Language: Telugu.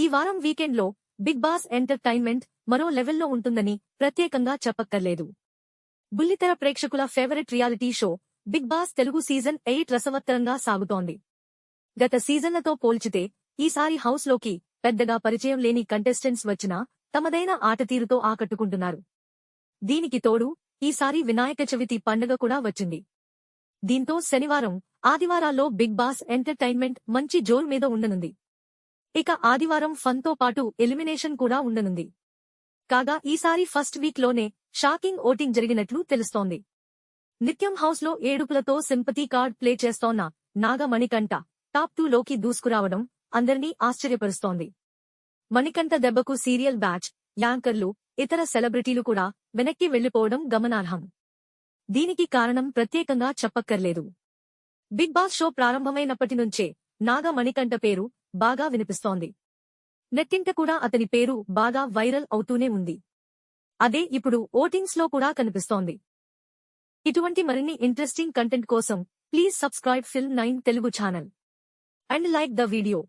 ఈ వారం వీకెండ్లో బిగ్ బాస్ ఎంటర్టైన్మెంట్ మరో లెవెల్లో ఉంటుందని ప్రత్యేకంగా చెప్పక్కర్లేదు. బుల్లితెర ప్రేక్షకుల favourite reality show Bigg Boss Telugu season eight రసవత్తరంగా సాగుతోంది. గత సీజన్లతో పోల్చితే ఈసారి హౌస్లోకి పెద్దగా పరిచయం లేని కంటెస్టెంట్స్ వచ్చినా తమదైన ఆటతీరుతో ఆకట్టుకుంటున్నారు. దీనికి తోడు ఈసారి వినాయక చవితి పండుగ కూడా వచ్చింది. దీంతో శనివారం ఆదివారాల్లో బిగ్ బాస్ ఎంటర్టైన్మెంట్ మంచి జోల్ మీద ఉండనుంది. ఇక ఆదివారం ఫన్తో పాటు ఎలిమినేషన్ కూడా ఉండనుంది. కాగా ఈసారి ఫస్ట్ వీక్లోనే షాకింగ్ ఓటింగ్ జరిగినట్లు తెలుస్తోంది. నిత్యం హౌస్లో ఏడుపులతో సింపతి కార్డ్ ప్లే చేస్తోన్న నాగమణికంఠ టాప్ టూ లోకి దూసుకురావడం అందరినీ ఆశ్చర్యపరుస్తోంది. మణికంఠ దెబ్బకు సీరియల్ బ్యాచ్ యాంకర్లు ఇతర సెలబ్రిటీలు కూడా వెనక్కి వెళ్ళిపోవడం గమనార్హం. దీనికి కారణం ప్రత్యేకంగా చెప్పక్కర్లేదు. బిగ్ బాస్ షో ప్రారంభమైనప్పటి నుంచే నాగమణికంఠ పేరు బాగా వినిపిస్తోంది. నెట్టింట కూడా అతని పేరు బాగా వైరల్ అవుతూనే ఉంది. అదే ఇప్పుడు ఓటింగ్స్లో కూడా కనిపిస్తోంది. ఇటువంటి మరిన్ని ఇంట్రెస్టింగ్ కంటెంట్ కోసం please subscribe Film Nine Telugu channel. And like the video.